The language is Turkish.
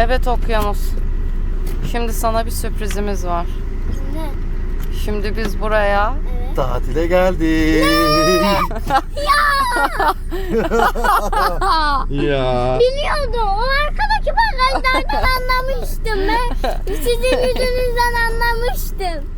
Evet Okyanus. Şimdi sana bir sürprizimiz var. Ne? Şimdi biz buraya Evet. Tatile geldik. ya. Biliyordum. O arkadaki bagajlardan anlamıştım. Ben sizin yüzünüzden anlamıştım.